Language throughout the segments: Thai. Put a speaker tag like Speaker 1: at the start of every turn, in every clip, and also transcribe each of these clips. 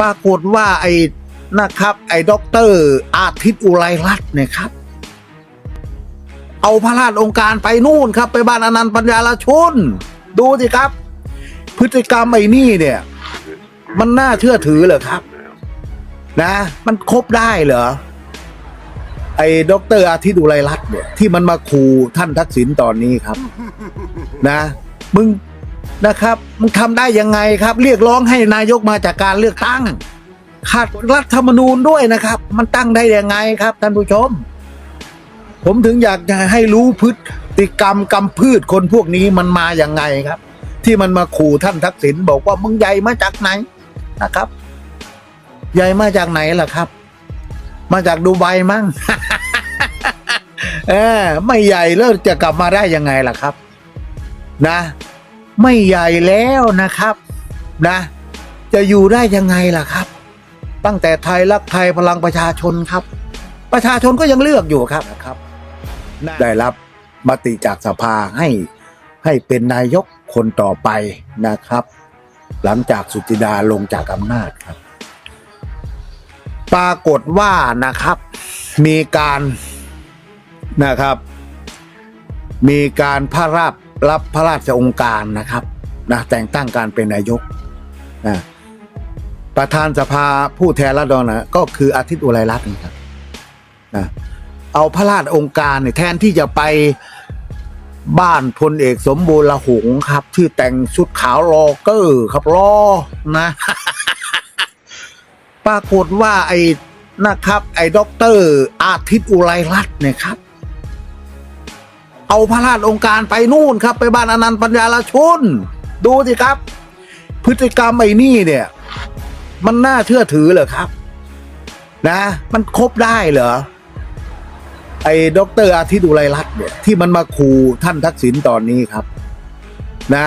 Speaker 1: ปรากฏว่าไอ้นะครับ ไอ้ด็อกเตอร์อาทิตย์อุไรรัตน์เนี่ยครับ เอาพระราชองค์การไปนู่นครับ ไปบ้านอนันต์ปัญญาลชุน ดูสิครับ พฤติกรรมไอ้นี่เนี่ย มันน่าเชื่อถือเหรอครับ นะ มันครบได้เหรอไอ้ด็อกเตอร์อาทิตย์อุไรรัตน์เนี่ยที่มันมาขู่ท่านทักษิณตอนนี้ครับ นะ มึง นะครับมึงทำได้ยังไงครับ เรียกร้องให้นายกมาจากการเลือกตั้งขัดรัฐธรรมนูญด้วยนะครับ มันตั้งได้ยังไงครับท่านผู้ชม ผมถึงอยากให้รู้พฤติกรรมกำพืชคนพวกนี้มันมาอย่างไงครับ ที่มันมาขู่ท่านทักษิณบอกว่ามึงใหญ่มาจากไหนนะครับ ใหญ่มาจากไหนล่ะครับ มาจากดูไบมั้งเออไม่ใหญ่แล้วจะกลับมาได้ยังไงล่ะครับ นะ ไม่ใหญ่แล้วนะครับนะ จะอยู่ได้ยังไงล่ะครับ ตั้งแต่ไทยรักไทยพลังประชาชนครับ ประชาชนก็ยังเลือกอยู่ครับนะครับ ได้รับมติจากสภาให้ให้เป็นนายกคนต่อไปนะครับ หลังจากสุจิดาลงจากอำนาจครับ ปรากฏว่านะครับ มีการนะครับ มีการพระราบ รับพระราชองค์การนะครับนะแต่งตั้งการเป็นนายกนะประธานสภาผู้แทนราษฎรนะก็คืออาทิตย์อุไรรัตน์นะครับนะเอาพระราชองค์การเนี่ยแทนที่จะไปบ้านพลเอกสมบูรณ์ละหงส์ครับ ที่แต่งชุดขาวรอเกอร์ครับรอนะ ปรากฏว่าไอ้นะครับ ไอ้ด็อกเตอร์อาทิตย์อุไรรัตน์เนี่ยครับ เอาพระราชองค์การไปนู่นครับ ไปบ้านอนันต์ปัญญาลชุน ดูสิครับ พฤติกรรมไอ้นี่เนี่ย มันน่าเชื่อถือเหรอครับ นะ มันครบได้เหรอไอ้ด็อกเตอร์อาทิตย์อุไรรัตน์เนี่ยที่มันมาขู่ท่านทักษิณตอนนี้ครับ นะ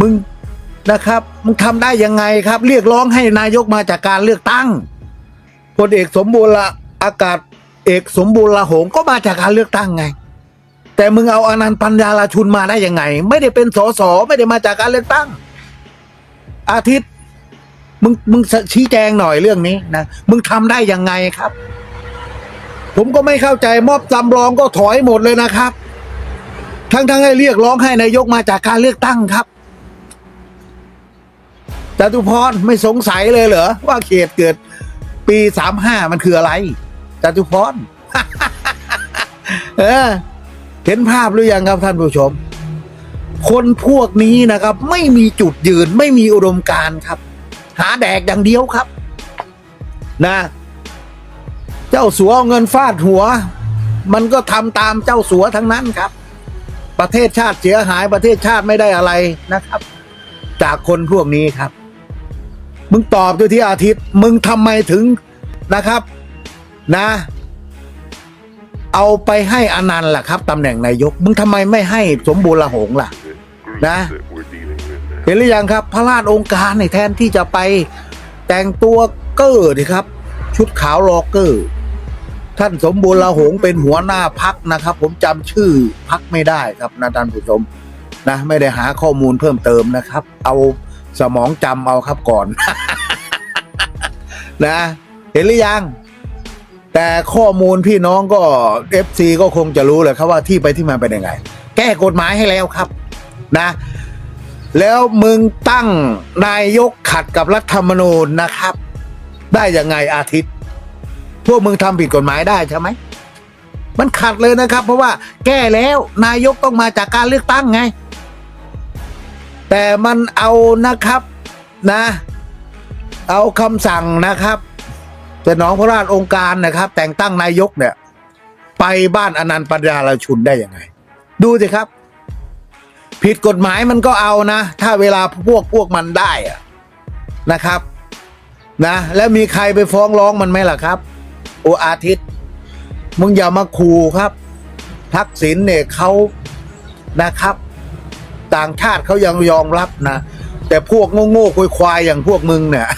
Speaker 1: มึงนะครับมึงทำได้ยังไงครับ เรียกร้องให้นายกมาจากการเลือกตั้งพลเอกสมบูรณ์ละอากาศเอกสมบูรณ์ละหงก็มาจากการเลือกตั้งไง แต่มึงเอาอนันต์ปัญญาลาชุนมาได้ยังไง ไม่ได้เป็นสสไม่ได้มาจากการเลือกตั้ง อาทิตย์มึงมึงชี้แจงหน่อยเรื่องนี้นะมึงทำได้ยังไงครับ ผมก็ไม่เข้าใจมอบจำลองก็ถอยหมดเลยนะครับ ทั้งทั้งให้เรียกร้องให้นายกมาจากการเลือกตั้งครับจตุพรไม่สงสัยเลยเหรอว่าเขตเกิด ปีสามห้ามันคืออะไรจตุพรเออ เห็นภาพหรือยังครับท่านผู้ชม คนพวกนี้นะครับ ไม่มีจุดยืนไม่มีอุดมการครับ หาแดกอย่างเดียวครับ นะ เจ้าสัวเอาเงินฟาดหัว มันก็ทำตามเจ้าสัวทั้งนั้นครับ ประเทศชาติเสียหายประเทศชาติไม่ได้อะไรนะครับ จากคนพวกนี้ครับ มึงตอบด้วยที่อาทิตย์ มึงทำไมถึงนะครับ นะ เอาไปให้อนันต์ล่ะครับตำแหน่งนายกมึงทำไมไม่ให้สมบูรณ์ละหงล่ะ นะ เห็นหรือยังครับ พระราชองค์การในแทนที่จะไปแต่งตัวเกอร์ดิครับ ชุดขาวรอเกอร์ ท่านสมบูรณ์ละหงเป็นหัวหน้าพักนะครับ ผมจำชื่อพักไม่ได้ครับนะท่านผู้ชมนะไม่ได้หาข้อมูลเพิ่มเติมนะครับ เอาสมองจำเอาครับก่อน นะ เห็นหรือยัง แต่ข้อมูลพี่น้องก็เอฟซีก็คงจะรู้แหละครับว่าที่ไปที่มาเป็นยังไง แก้กฎหมายให้แล้วครับนะ แล้วมึงตั้งนายกขัดกับรัฐธรรมนูญนะครับ ได้ยังไงอาทิตย์ พวกมึงทำผิดกฎหมายได้ใช่ไหมมันขัดเลยนะครับ เพราะว่าแก้แล้วนายกต้องมาจากการเลือกตั้งไง แต่มันเอานะครับนะ เอาคำสั่งนะครับ แต่น้องพระราชองค์การนะครับ แต่งตั้งนายกเนี่ย ไปบ้านอนันต์ปัญญาลชุนได้ยังไง ดูสิครับ ผิดกฎหมายมันก็เอานะ ถ้าเวลาพวกพวกมันได้อะนะครับ นะ แล้วมีใครไปฟ้องร้องมันไหมล่ะครับ โออาทิตย์ มึงอย่ามาขู่ครับ ทักษิณเนี่ยเขานะครับ ต่างชาติเขายังยอมรับนะ แต่พวกโง่ๆคุยควายอย่างพวกมึงเนี่ย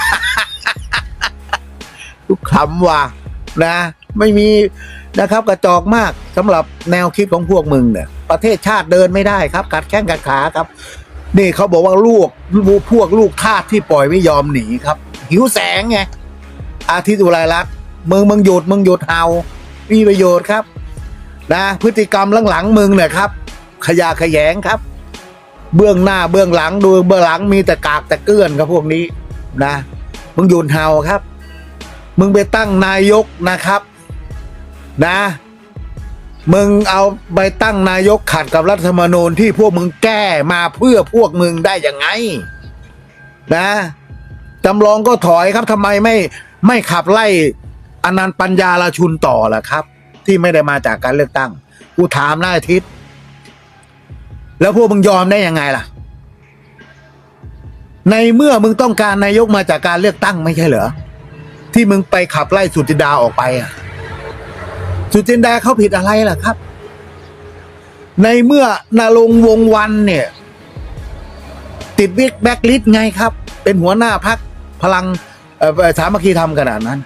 Speaker 1: ทุกคำว่านะ ไม่มีนะครับกระจอกมากสำหรับแนวคิดของพวกมึงเนี่ย ประเทศชาติเดินไม่ได้ครับ กัดแข้งกัดขาครับ นี่เขาบอกว่าลูกพวกลูกทาสที่ปล่อยไม่ยอมหนีครับ หิวแสงไงอาทิตย์อุไรรัตน์มึงมึงหยุดมึงหยุดเฮามีประโยชน์ครับ นะ พฤติกรรมหลังๆมึงเนี่ยครับ ขยะแขยงครับ เบื้องหน้าเบื้องหลังดูเบื้องหลังมีแต่กากแต่เกลื่อนครับพวกนี้นะมึงหยุดเฮาครับ มึงไปตั้งนายกนะครับนะ มึงเอาไปตั้งนายกขัดกับรัฐธรรมนูญที่พวกมึงแก้มาเพื่อพวกมึงได้ยังไง นะจำลองก็ถอยครับทำไมไม่ไม่ขับไล่อนันต์ปัญญาลาชุนต่อล่ะครับ ที่ไม่ได้มาจากการเลือกตั้งกูถามหน้าอาทิตย์แล้วพวกมึงยอมได้ยังไงล่ะ ในเมื่อมึงต้องการนายกมาจากการเลือกตั้งไม่ใช่เหรอ ที่มึงไปขับไล่สุจินดาออกไปอะ สุจินดาเขาผิดอะไรล่ะครับ ในเมื่อนาลงวงวันเนี่ย ติดบิ๊กแบ็กลิสไงครับ เป็นหัวหน้าพักพลังอ่อสามัคคีทำขนาดนั้น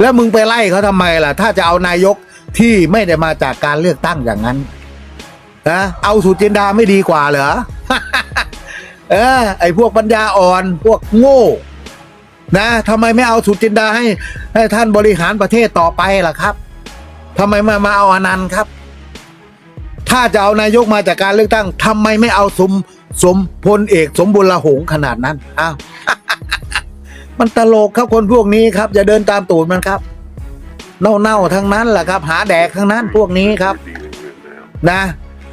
Speaker 1: แล้วมึงไปไล่เขาทำไมล่ะ ถ้าจะเอานายกที่ไม่ได้มาจากการเลือกตั้งอย่างนั้นนะเอาสุจินดาไม่ดีกว่าเหรอเออไอพวกปัญญาอ่อนพวกโง่ นะทำไมไม่เอาสุจินดาให้ให้ท่านบริหารประเทศต่อไปล่ะครับทำไมมามาเอาอนันต์ครับ ถ้าจะเอานายกมาจากการเลือกตั้งทำไมไม่เอาสมสมพลเอกสมบุญละหงขนาดนั้นอ้าวมันตลกครับคนพวกนี้ครับอย่าเดินตามตูดมันครับ เน่าๆทั้งนั้นแหละครับ หาแดกทั้งนั้นพวกนี้ครับ นะ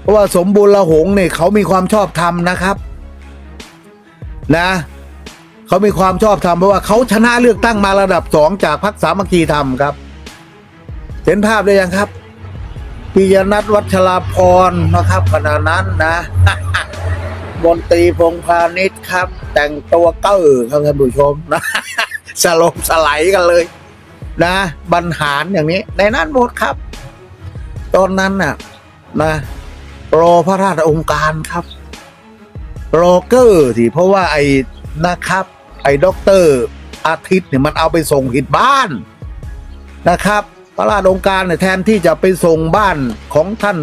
Speaker 1: เพราะว่าสมบูรณ์ละหงเนี่ยเขามีความชอบธรรมนะครับ นะ เขามีความชอบธรรมเพราะว่าเขาชนะเลือกตั้งมาระดับสองจากพรรคสามัคคีธรรมครับ เห็นภาพเลยยังครับปิยนัทวัชราพรนะครับขณะนั้นนะมนตรีพงพาณิชย์ครับ แต่งตัวเก้อครับท่านผู้ชมนะสลบสไลด์กันเลย นะบรรหารอย่างนี้ ในนั้นหมดครับ ตอนนั้นน่ะ นะรอพระราชองค์การครับโรเกอร์สิเพราะว่าไอ้นะครับ อ้ด็อกเตอร์อาทิตย์เนี่ยมันเอาไปส่งผิดบ้านนะครับพระราชองค์การเนี่ยแทนที่จะไปส่งบ้านของท่าน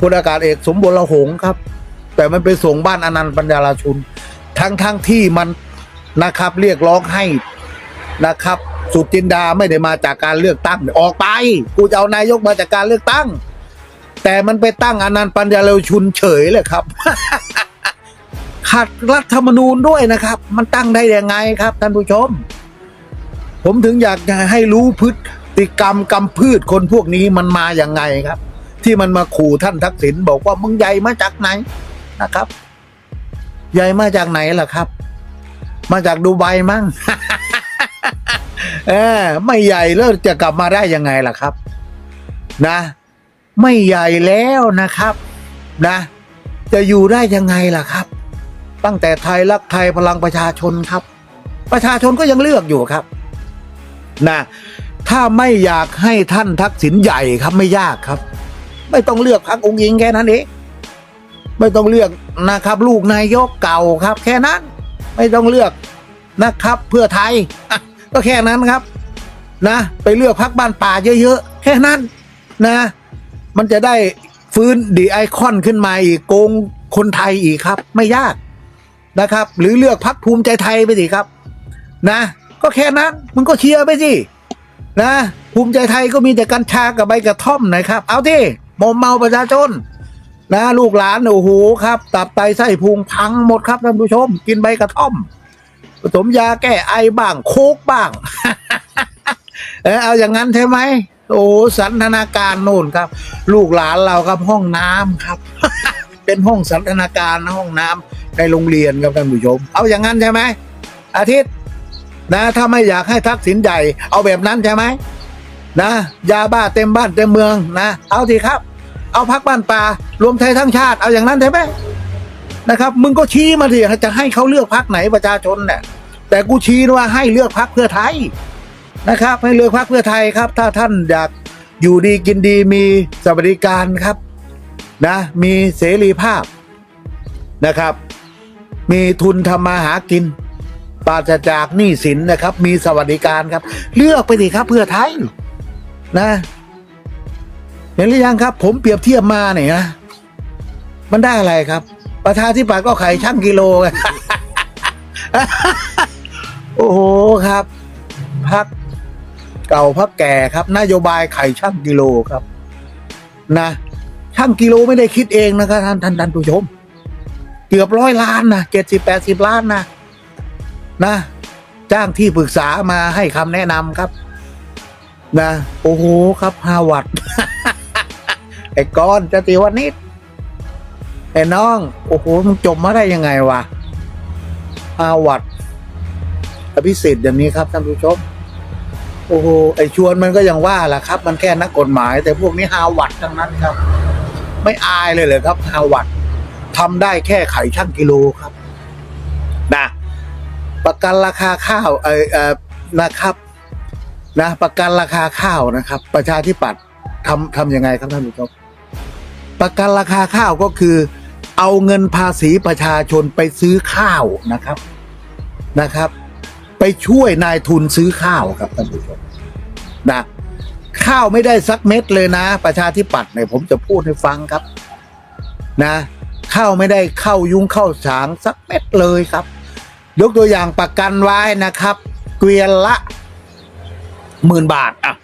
Speaker 1: พลอากาศเอกสมบูรณ์หงษ์ครับ แต่มันไปส่งบ้านอนันต์ปัญญาลาชุน ทั้งทั้งที่มันนะครับเรียกร้องให้นะครับ สุจินดาไม่ได้มาจากการเลือกตั้งออกไป กูจะเอานายกมาจากการเลือกตั้ง แต่มันไปตั้งอนันต์ปัญญาลาชุนเฉยเลยครับ ขัดรัฐธรรมนูญด้วยนะครับ มันตั้งได้ยังไงครับท่านผู้ชม ผมถึงอยากให้รู้พฤติกรรมกำพืชคนพวกนี้มันมาอย่างไงครับ ที่มันมาขู่ท่านทักษิณบอกว่ามึงใหญ่มาจากไหนนะครับ ใหญ่มาจากไหนล่ะครับ มาจากดูไบมั้งเออไม่ใหญ่แล้วจะกลับมาได้ยังไงล่ะครับ นะ ไม่ใหญ่แล้วนะครับ นะ จะอยู่ได้ยังไงล่ะครับ ตั้งแต่ไทยรักไทยพลังประชาชนครับ ประชาชนก็ยังเลือกอยู่ครับนะถ้าไม่อยากให้ท่านทักษิณใหญ่ครับไม่ยากครับ ไม่ต้องเลือกพรรคองค์ยิงแค่นั้นเองไม่ต้องเลือกนะครับ ลูกนายกเก่าครับ แค่นั้น ไม่ต้องเลือกนะครับ เพื่อไทยอะก็แค่นั้นครับ นะ ไปเลือกพรรคบ้านป่าเยอะๆแค่นั้น นะ มันจะได้ฟื้นดีไอคอนขึ้นมาอีกโกงคนไทยอีกครับ ไม่ยาก นะครับ หรือเลือกพรรคภูมิใจไทยไปสิครับ นะ ก็แค่นั้นมึงก็เชียร์ไปสินะ ภูมิใจไทยก็มีแต่กัญชากับใบกระท่อมนะครับ เอาที่มอมเมาประชาชนนะลูกหลานโอ้โหครับ ตับไตไส้พุงพังหมดครับท่านผู้ชม กินใบกระท่อม ผสมยาแก้ไอบ้างโคกบ้าง เออเอาอย่างนั้นใช่ไหมโอ้สันทนาการโน่นครับ ลูกหลานเราครับห้องน้ำครับ เป็นห้องสันทนาการนะห้องน้ำ ในโรงเรียนครับท่านผู้ชม เอาอย่างนั้นใช่ไหมอาทิตย์นะถ้าไม่อยากให้ทักษิณใหญ่ เอาแบบนั้นใช่ไหมนะยาบ้าเต็มบ้านเต็มเมืองนะ เอาทีครับ เอาพักบ้านป่ารวมไทยทั้งชาติ เอาอย่างนั้นใช่ไหมนะครับ มึงก็ชี้มาทีจะให้เขาเลือกพักไหนประชาชนเนี่ยแต่กูชี้ว่าให้เลือกพักเพื่อไทยนะครับ ให้เลือกพักเพื่อไทยครับ ถ้าท่านอยากอยู่ดีกินดีมีสวัสดิการครับนะมีเสรีภาพนะครับ มีทุนทำมาหากิน ปราศจากหนี้สินนะครับ มีสวัสดิการครับ เลือกไปสิครับเพื่อไทยนะเห็นหรือยังครับ ผมเปรียบเทียบมาเนี่ยนะมันได้อะไรครับ ประชาธิปัตย์ก็ไข่ช่างกิโลไงผโอ้โหครับพักเก่าพักแก่ครับ นโยบายไข่ช่างกิโลครับ นะช่างกิโลไม่ได้คิดเองนะครับท่านท่านท่านผู้ชม กือบร้อยล้านนะเจ็ดสิบแปดสิบล้านนะนะ จ้างที่ปรึกษามาให้คำแนะนำครับ นะ โอ้โหครับฮาวัดไอ้ก้อนจติวันนิดไอ้น้อง โอ้โหมึงจบมาได้ยังไงวะฮาวัดอภิสิทธิ์อย่างนี้ครับท่านผู้ชมโอ้โหไอชวนมันก็ยังว่าแหละครับ มันแค่นักกฎหมาย แต่พวกนี้ฮาวัดทั้งนั้นครับ ไม่อายเลยเหรอครับฮาวัด ทำได้แค่ไขช่างกิโลครับนะประกันราคาข้าวเออเออนะครับนะประกันราคาข้าวนะครับ ประชาธิปัตย์ทำทำยังไงครับท่านผู้ชมประกันราคาข้าวก็คือ เอาเงินภาษีประชาชนไปซื้อข้าวนะครับนะครับ ไปช่วยนายทุนซื้อข้าวครับท่านผู้ชมนะข้าวไม่ได้สักเม็ดเลยนะ ประชาธิปัตย์เนี่ยผมจะพูดให้ฟังครับ นะ ข้าไม่ได้เข้ายุ้งเข้าสางสักเม็ดเลยครับ ยกตัวอย่างประกันไว้นะครับ เกวียนละหมื่นบาทอะ